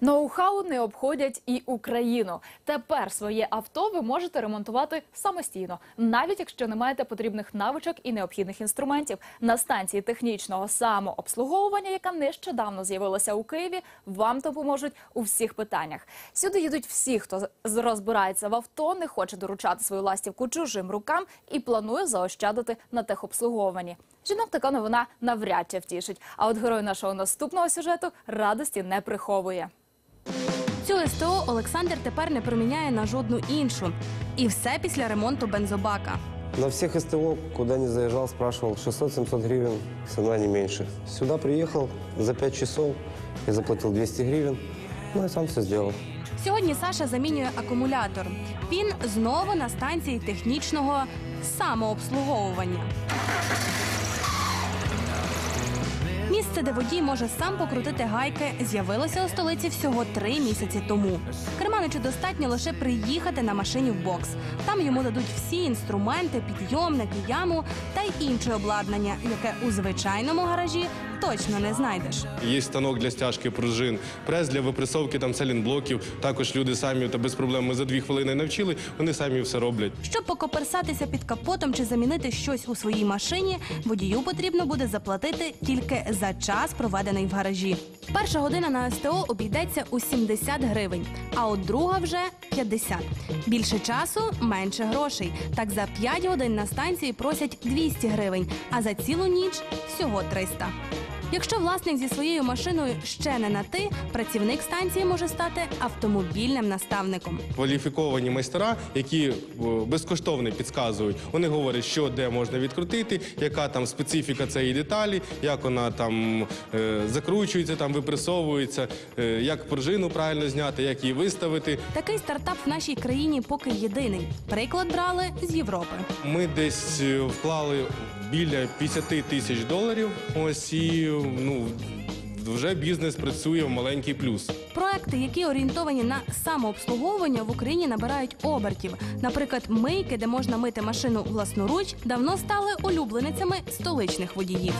Ноу-хау не обходять і Україну. Тепер своє авто ви можете ремонтувати самостійно, навіть якщо не маєте потрібних навичок і необхідних інструментів. На станції технічного самообслуговування, яка нещодавно з'явилася у Києві, вам допоможуть у всіх питаннях. Сюди їдуть всі, хто розбирається в авто, не хоче доручати свою ластівку чужим рукам і планує заощадити на техобслуговуванні. Жінок така новина навряд чи втішить. А от герой нашого наступного сюжету радості не приховує. Цю СТО Олександр тепер не проміняє на жодну іншу. І все після ремонту бензобака. На всех СТО, куда не заезжал, спрашивал 600-700 гривен, цена не меньше. Сюда приехал за 5 часов, я заплатил 200 гривен, ну и сам все сделал. Сьогодні Саша замінює акумулятор. Він знову на станції технічного самообслуговування. Місце, де водій може сам покрутити гайки, з'явилося у столиці всього три місяці тому. Керманичу достатньо лише приїхати на машині в бокс. Там йому дадуть всі інструменти, підйомники, яму та й інше обладнання, яке у звичайному гаражі точно не знайдеш. Є станок для стяжки пружин, прес для випресовки там селінблоків. Також люди самі та без проблем ми за дві хвилини навчили. Вони самі все роблять. Щоб покоперсатися під капотом чи замінити щось у своїй машині, водію потрібно буде заплатити тільки за час, проведений в гаражі. Перша година на СТО обійдеться у 70 гривень, а от друга вже 50. Більше часу менше грошей. Так за 5 годин на станції просять 200 гривень, а за цілу ніч всього 300. Якщо власник зі своєю машиною ще не на ти, працівник станції може стати автомобільним наставником. Кваліфіковані майстера, які безкоштовно підказують. Вони говорять, що де можна відкрутити, яка там специфіка цієї деталі, як вона там е, закручується, там випресовується, е, як пружину правильно зняти, як її виставити. Такий стартап в нашій країні поки єдиний. Приклад брали з Європи. Ми десь е, вклали біля 50 тисяч доларів. Ось і ну вже бізнес працює в маленький плюс. Проекти, які орієнтовані на самообслуговування в Україні, набирають обертів. Наприклад, мийки, де можна мити машину власноруч, давно стали улюбленицями столичних водіїв.